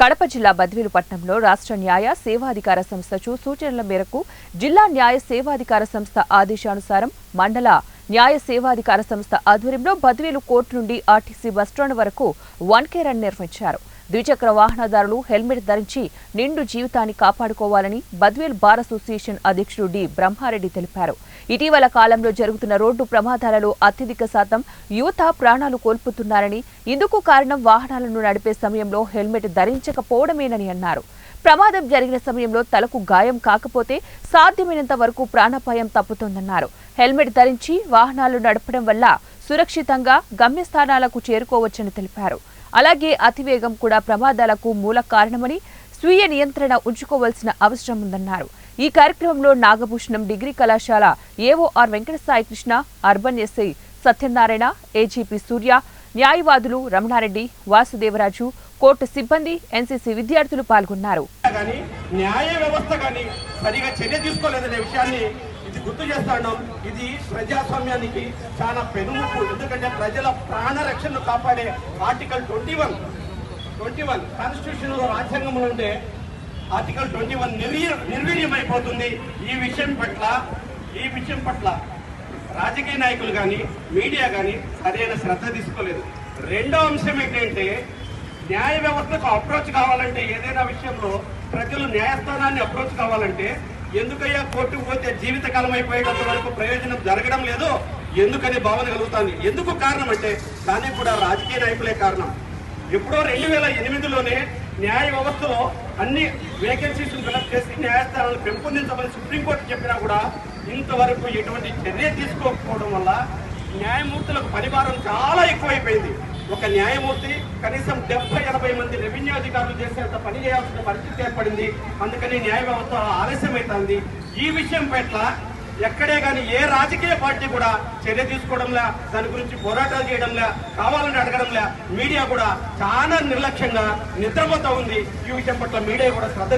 కడప జిల్లా బద్వేలుపట్నంలో రాష్ట్ర న్యాయ సేవాధికార సంస్థ చూ సూచనల మేరకు జిల్లా న్యాయ సేవాధికార సంస్థ ఆదేశానుసారం మండల న్యాయ సేవాధికార సంస్థ ఆధ్వర్యంలో బద్వేలు కోర్టు నుండి ఆర్టీసీ బస్టాండ్ వరకు వన్ కే రన్ నిర్వహించారు. ద్విచక్ర వాహనదారులు హెల్మెట్ ధరించి నిండు జీవితాన్ని కాపాడుకోవాలని బద్వేల్ బార్ అసోసియేషన్ అధ్యక్షుడు డి. బ్రహ్మారెడ్డి తెలిపారు. ఇటీవల కాలంలో జరుగుతున్న రోడ్డు ప్రమాదాలలో అత్యధిక శాతం యువత ప్రాణాలు కోల్పోతున్నారని ఇందుకు కారణం వాహనాలను నడిపే సమయంలో హెల్మెట్ ధరించకపోవడమేనని అన్నారు. ప్రమాదం జరిగిన సమయంలో తలకు గాయం కాకపోతే సాధ్యమైనంత వరకు ప్రాణాపాయం తప్పుతోందన్నారు. హెల్మెట్ ధరించి వాహనాలు నడపడం వల్ల సురక్షితంగా గమ్యస్థానాలకు చేరుకోవచ్చని తెలిపారు. అలాగే అతివేగం కూడా ప్రమాదాలకు మూల కారణమని స్వీయ నియంత్రణ ఉంచుకోవాల్సిన అవసరం ఉందన్నారు. ఈ కార్యక్రమంలో నాగభూషణం డిగ్రీ కళాశాల AOR Venkatasai Krishna urban SI Satyanarayana AGP Surya న్యాయవాదులు రమణారెడ్డి వాసుదేవరాజు కోర్టు సిబ్బంది ఎన్సీసీ విద్యార్థులు పాల్గొన్నారు. న్యాయ వ్యవస్థ సరిగా చర్య తీసుకోలేదనే విషయాన్ని ఇది గుర్తు చేస్తాను. ఇది ప్రజాస్వామ్యానికి చాలా పెనుముప్పు. ఎందుకంటే ప్రజల ప్రాణ రక్షణను కాపాడే article twenty one twenty one constitution రాజ్యాంగంలో ఉండే ఆర్టికల్ ట్వంటీ వన్ నిర్వీర్య నిర్వీర్యమైపోతుంది. ఈ విషయం పట్ల ఈ విషయం పట్ల రాజకీయ నాయకులు కానీ మీడియా కానీ సరైన శ్రద్ధ తీసుకోలేదు. రెండో అంశం ఏంటంటే న్యాయ వ్యవస్థకు అప్రోచ్ కావాలంటే ఏదైనా విషయంలో ప్రజలు న్యాయస్థానాన్ని అప్రోచ్ కావాలంటే ఎందుకయ్యా కోర్టుకు పోతే జీవితకాలం అయిపోయేటంత వరకు ప్రయోజనం జరగడం లేదు? ఎందుకని భావన కలుగుతుంది? ఎందుకు కారణం అంటే దానికి కూడా రాజకీయ నాయకులే కారణం. ఎప్పుడో రెండు వేల ఎనిమిదిలోనే న్యాయ వ్యవస్థలో అన్ని వేకెన్సీస్ ఫిలప్ చేసి న్యాయస్థానాలు పెంపొందించమని సుప్రీంకోర్టు చెప్పినా కూడా ఇంతవరకు ఎటువంటి చర్య తీసుకోకపోవడం వల్ల న్యాయమూర్తులకు పరిభారం చాలా ఎక్కువైపోయింది. ఒక న్యాయమూర్తి కనీసం డెబ్బై ఎనభై మంది రెవెన్యూ అధికారులు చేసేంత పని చేయాల్సిన పరిస్థితి ఏర్పడింది. అందుకని న్యాయ వ్యవస్థ ఆలస్యమవుతుంది ఈ విషయం పట్ల ఎక్కడే కానీ ఏ రాజకీయ పార్టీ కూడా చర్య తీసుకోవడంలా దాని గురించి పోరాటాలు చేయడంలా కావాలని అడగడంలా మీడియా కూడా చాలా నిర్లక్ష్యంగా నిద్రపోతూ ఉంది. ఈ విషయం పట్ల మీడియా కూడా శ్రద్ధ